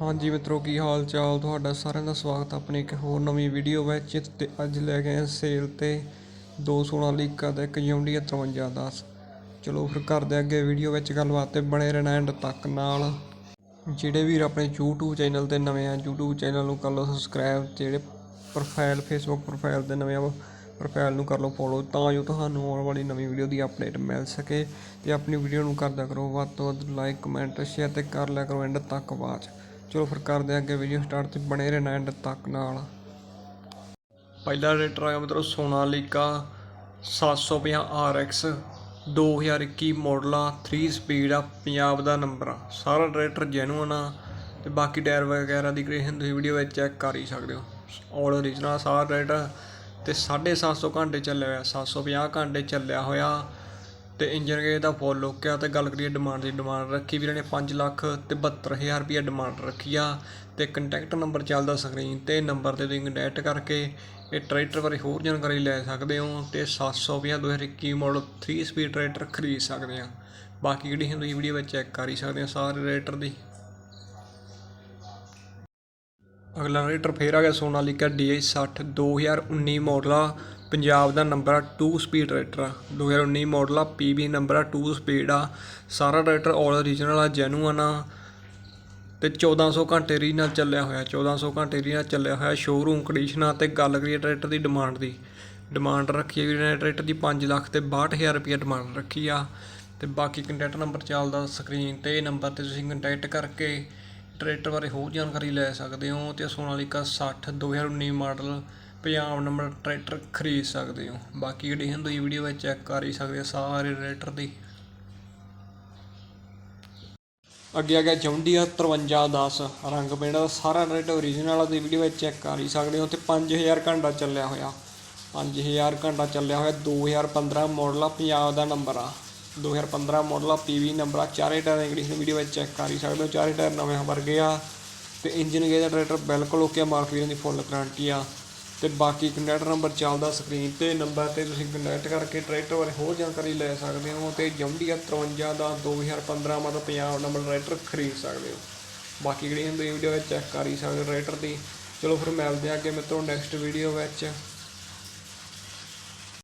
ਹਾਂਜੀ ਮਿੱਤਰੋ, ਕੀ ਹਾਲ ਚਾਲ? ਤੁਹਾਡਾ ਸਾਰਿਆਂ ਦਾ ਸਵਾਗਤ ਹੈ ਆਪਣੀ ਇੱਕ ਹੋਰ ਨਵੀਂ ਵੀਡੀਓ ਵਿੱਚ, ਤੇ ਅੱਜ ਲੈ ਕੇ ਆਏ ਸੇਲ ਤੇ ਦੋ ਸੋਨਾਲੀਕਾ ਤੇ ਇੱਕ ਯੂੰਡੀ 5310 ਚਲੋ ਫਿਰ ਕਰਦੇ ਹਾਂ ਅੱਗੇ ਵੀਡੀਓ ਵਿੱਚ ਗੱਲਬਾਤ ਤੇ ਬਣੇ ਰਹਿਣਾ ਐਂਡ ਤੱਕ ਨਾਲ। ਜਿਹੜੇ ਵੀਰ ਆਪਣੇ YouTube ਚੈਨਲ ਤੇ ਨਵੇਂ ਆ, YouTube ਚੈਨਲ ਨੂੰ ਕਰ ਲਓ ਸਬਸਕ੍ਰਾਈਬ ਜਿਹੜੇ ਪ੍ਰੋਫਾਈਲ Facebook ਪ੍ਰੋਫਾਈਲ ਤੇ ਨਵੇਂ ਆ ਪ੍ਰੋਫਾਈਲ ਨੂੰ ਕਰ ਲਓ ਫੋਲੋ ਤਾਂ ਜੋ ਤੁਹਾਨੂੰ ਆਉਣ ਵਾਲੀ ਨਵੀਂ ਵੀਡੀਓ ਦੀ ਅਪਡੇਟ ਮਿਲ ਸਕੇ। ਤੇ ਆਪਣੀ ਵੀਡੀਓ ਨੂੰ ਕਰਦਿਆ ਕਰੋ ਵੱਧ ਤੋਂ ਵੱਧ ਲਾਈਕ ਕਮੈਂਟ ਸ਼ੇਅਰ ਤੇ ਕਰ ਲਿਆ ਕਰੋ ਐਂਡ ਤੱਕ ਬਾਅਦ 'ਚ। ਚਲੋ ਫਿਰ ਕਰਦੇ ਹਾਂ ਅੱਗੇ ਵੀਡੀਓ ਸਟਾਰਟ ਤੇ ਬਣੇ ਰਹਿਣਾ ਐਂਡ ਤੱਕ ਨਾਲ। ਪਹਿਲਾ ਰੇਟਰ ਆਇਆ ਮਤਲਬ ਸੋਨਾਲੀਕਾ 750 RX 2021 ਮਾਡਲ ਆ 3 ਸਪੀਡ ਆ, ਪੰਜਾਬ ਦਾ ਨੰਬਰ ਆ। ਸਾਰਾ ਟਰੈਕਟਰ ਜੈਨੂਅਨ ਆ ਤੇ ਬਾਕੀ ਟਾਇਰ ਵਗੈਰਾ ਦੀ ਕੰਡੀਸ਼ਨ ਤੁਸੀਂ ਵੀਡੀਓ ਵਿੱਚ ਚੈੱਕ ਕਰ ਹੀ ਸਕਦੇ ਹੋ। ਆਲ ਓਰੀਜਨਲ ਸਾਰਾ ਟਰੈਕਟਰ ਤੇ 750 ਘੰਟੇ ਚੱਲਿਆ ਹੋਇਆ 750 ਘੰਟੇ ਚੱਲਿਆ ਹੋਇਆ। ਤੇ ਇੰਜਨ ਗੇਜ ਦਾ ਫੁੱਲ ਓਕੇ ਆ ਤੇ ਗੱਲ ਕਰੀਏ ਡਿਮਾਂਡ ਦੀ ਡਿਮਾਂਡ ਰੱਖੀ ਵੀਰਾਂ ਨੇ 5 ਲੱਖ ਤੇ 72000 ਰੁਪਏ ਡਿਮਾਂਡ ਰੱਖੀ ਆ ਤੇ ਕੰਟੈਕਟ ਨੰਬਰ ਚੱਲਦਾ ਸਕਰੀਨ ਤੇ ਨੰਬਰ ਤੇ ਤੁਸੀਂ ਕੰਟੈਕਟ ਕਰਕੇ ਇਹ ਟਰੈਕਟਰ ਬਾਰੇ ਹੋਰ ਜਾਣਕਾਰੀ ਲੈ ਸਕਦੇ ਹੋ ਤੇ 720 2021 ਮਾਡਲ 3 ਸਪੀਡ ਟਰੈਕਟਰ ਖਰੀਦ ਸਕਦੇ ਆ। ਬਾਕੀ ਜਿਹੜੀ ਤੁਸੀਂ ਵੀਡੀਓ ਵਿੱਚ ਚੈੱਕ ਕਰ ਹੀ ਸਕਦੇ ਹੋ ਸਾਰੇ ਟਰੈਕਟਰ ਦੀ। ਅਗਲਾ ਰੇਟਰ ਫੇਰ ਆ ਗਿਆ ਸੋਨਾਲੀਕਾ DI60 2019 ਮਾਡਲ ਆ ਪੰਜਾਬ ਦਾ ਨੰਬਰ ਆ 2 ਸਪੀਡ ਰੇਟਰ ਆ। 2019 ਮਾਡਲ ਆ PB ਨੰਬਰ ਆ 2 ਸਪੀਡ ਆ। ਸਾਰਾ ਰੇਟਰ ਆਲ ਓਰੀਜਨਲ ਆ ਜੈਨੂਅਨ ਆ। ਤੇ 1400 ਘੰਟੇ ਰੀ ਨਾਲ ਚੱਲਿਆ ਹੋਇਆ 1400 ਘੰਟੇ ਰੀ ਨਾਲ ਚੱਲਿਆ ਹੋਇਆ ਸ਼ੋਰੂਮ ਕੰਡੀਸ਼ਨ ਆ ਤੇ ਗੱਲ ਕਰੀਏ ਟਰੈਕਟਰ ਦੀ ਡਿਮਾਂਡ ਦੀ। ਡਿਮਾਂਡ ਰੱਖੀ ਹੈ ਟਰੈਕਟਰ ਦੀ 5 ਲੱਖ ਤੇ 62000 ਰੁਪਏ ਡਿਮਾਂਡ ਰੱਖੀ ਆ। ਤੇ ਬਾਕੀ ਕੰਟੈਕਟ ਨੰਬਰ ਚੱਲਦਾ ਸਕਰੀਨ ਤੇ ਨੰਬਰ ਤੇ ਤੁਸੀਂ ਕੰਟੈਕਟ ਕਰਕੇ ਟਰੈਕਟਰ ਬਾਰੇ ਹੋਰ ਜਾਣਕਾਰੀ ਲੈ ਸਕਦੇ ਹੋ ਤੇ Sonalika 60 2019 model Punjab number tractor ਖਰੀਦ ਸਕਦੇ ਹੋ। ਬਾਕੀ ਜਿਹੜੀ ਹੁੰਦੀ ਤੁਸੀਂ ਵੀਡੀਓ ਵਿੱਚ ਚੈੱਕ ਕਰ ਹੀ ਸਕਦੇ ਹੋ ਸਾਰੇ ਟਰੈਕਟਰ ਦੀ। ਅੱਗੇ ਆ ਗਿਆ ਜੌਂਡੀਆ 5310 ਰੰਗ ਪਿੰਡ ਦਾ ਸਾਰਾ ਰੇਟ ਓਰੀਜਨਲ ਆ, ਤੁਸੀਂ ਵੀਡੀਓ ਵਿੱਚ ਚੈੱਕ ਕਰ ਹੀ ਸਕਦੇ ਹੋ ਤੇ 5000 ਘੰਟਾ ਚੱਲਿਆ ਹੋਇਆ। 5000 ਘੰਟਾ ਚੱਲਿਆ ਹੋਇਆ 2015 ਮਾਡਲ ਆ, ਪੰਜਾਬ ਦਾ ਨੰਬਰ ਆ। 2015 ਮਾਡਲ ਆ ਪੀਵੀ ਨੰਬਰ ਆ, ਚਾਰੇ ਟਾਇਰ ਇੰਗਲਿਸ਼ ਨੂੰ ਵੀਡੀਓ ਵਿੱਚ ਚੈੱਕ ਕਰ ਹੀ ਸਕਦੇ ਹੋ। ਚਾਰੇ ਟਾਇਰ ਨਵੇਂ ਵਰਗੇ ਆ ਤੇ ਇੰਜਨ ਗੇਜ ਦਾ ਟਰੈਕਟਰ ਬਿਲਕੁਲ ਓਕੇ ਆ ਮਾਰਕ ਵੀਰਾਂ ਦੀ ਫੁੱਲ ਗਾਰੰਟੀ ਆ। ਤੇ ਬਾਕੀ ਕੰਟੈਕਟ ਨੰਬਰ ਚੱਲਦਾ ਸਕਰੀਨ ਤੇ ਨੰਬਰ ਤੇ ਤੁਸੀਂ ਕੰਟੈਕਟ ਕਰਕੇ ਟਰੈਕਟਰ ਬਾਰੇ ਹੋਰ ਜਾਣਕਾਰੀ ਲੈ ਸਕਦੇ ਹੋ ਤੇ ਜੰਡੀਆ 53 ਦਾ 2015 ਮਤਲਬ ਪੰਜਾਬ ਨੰਬਰ ਟਰੈਕਟਰ ਖਰੀਦ ਸਕਦੇ ਹੋ। ਬਾਕੀ ਜਿਹੜੀ ਹੁੰਦੀ ਵੀਡੀਓ ਵਿੱਚ ਚੈੱਕ ਕਰ ਹੀ ਸਕਦੇ ਹੋ ਟਰੈਕਟਰ ਦੀ। ਚਲੋ ਫਿਰ ਮਿਲਦੇ ਆ ਅੱਗੇ ਮਿੱਤਰੋ ਨੈਕਸਟ ਵੀਡੀਓ ਵਿੱਚ।